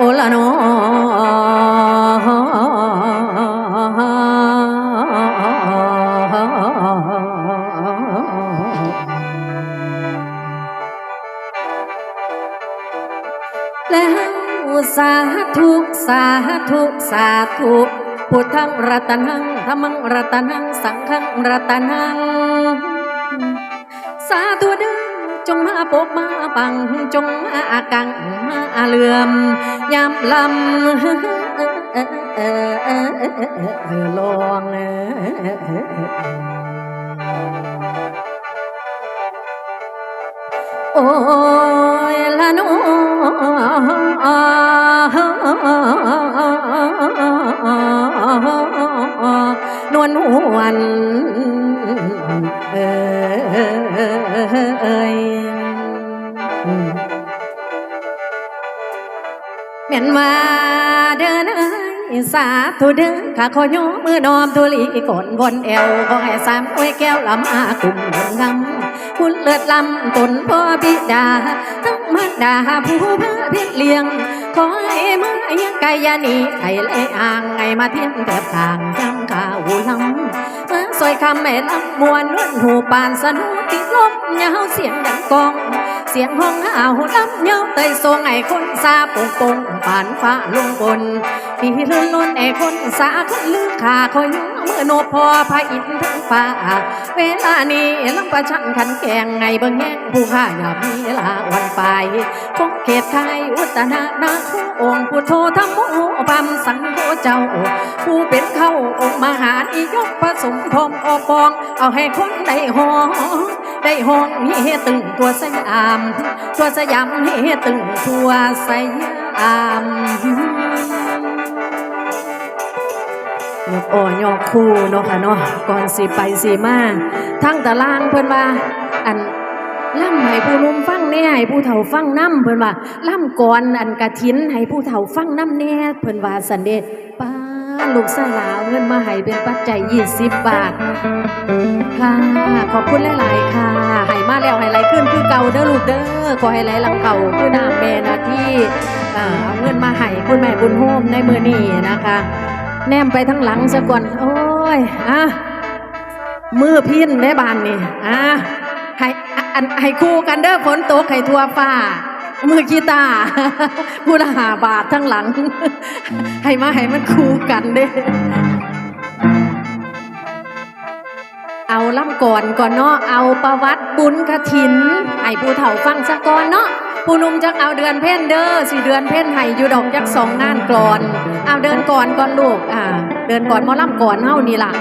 โอละนอแล้วสาธุสาธุสาธุพุทธังรัตนังธรรมังรัตนังสังฆังรัตนัง สาธุเด้อ จงมาปกมาปัง จงมาอากังมาเลื่อมยามลำลองโอ้ยละน้อนวลหวน เมียนมาเดินเอ้ยสาธุเด้อข้าขอโยมมือนอมทุลีก่อนบนแอวขอให้สามอวยแก้วลำอากุมบนงำคุณเลิศลำตนพ่อบิดา ทั้งมารดาผู้พาเพียเลี้ยง ขอให้มายังไกยานีไข่เลอ่างไงมาเทียมแถบทางจำข้าวลำมาซอยคำแม่ลำมวนนวลหูปานสนุติดลมยาวเสียงดังกอง เสียงห้องอ้าวลำเยาเตยทรงไอ้คนซาปุงปุงปานฟ้าลงบนพี่ลื่นล้นไอ้คนสาคนลือขาคอยยู่เมื่อ โนพอพระอินทร์ทั้งฟ้าเวลานี้ลำประชันขันแกงไงเบิ่งแง่ผู้ข้าอย่ามีลาวันไปคงเขตไทยอุตนานาคูองค์พุทโธธรรมโมพัมสังโฆเจ้า ผู้เป็นเข้าองค์มหานิยกผสมพรมอปอง เอาให้คนได้หองได้หองมีเฮตึงตัวสยาม ตัวสยามเฮตึงตัวสยาม ยกอ่อยกคู่เนาะค่ะเนาะก่อนสิไปสิมาทั้งตารางเพิ่นว่าอันล่ำให้ผู้นุ่มฟังแน่ให้ผู้เฒ่าฟังน้ำเพิ่นว่าล่ำก่อนอันกระทินให้ผู้เฒ่าฟังน้ำแน่เพิ่นว่าสันเดชป้าลูกสาวเอาเงินมาให้เป็นปัจจัย20บบาทค่ะขอบคุณหลาย ๆ ค่ะให้มาแล้วให้ไหลขึ้นคือเก่าเด้อลูกเด้อขอให้ไหลหลังเก่าคือน้ำแม่นะที่เออเอาเงินมาให้คุณแม่บุญโฮมในมือนี้นะคะ แนมไปทั้งหลังซะก่อนโอ้ยอะมือพินแม่บานนี่อะให้อันให้คู่กันเด้อฝนตกให้ทั่วฟ้ามือกีตาผู้ละหาบาททั้งหลัง ให้มาให้มันคู่กันเด้อเอาล่ำก่อนก่อนเนาะเอาประวัติบุญกถิน ให้ผู้เฒ่าฟังซะก่อนเนาะ ผู้หนุ่มจักเอาเดือนเพ่นเด้อสิเดือนเพ่นไห้อยู่ดอกจักสองงานก่อน เอาเดินก่อนก่อนลูกอ่าเดินก่อนมอล่ำก่อนเฮานี่ล่ะ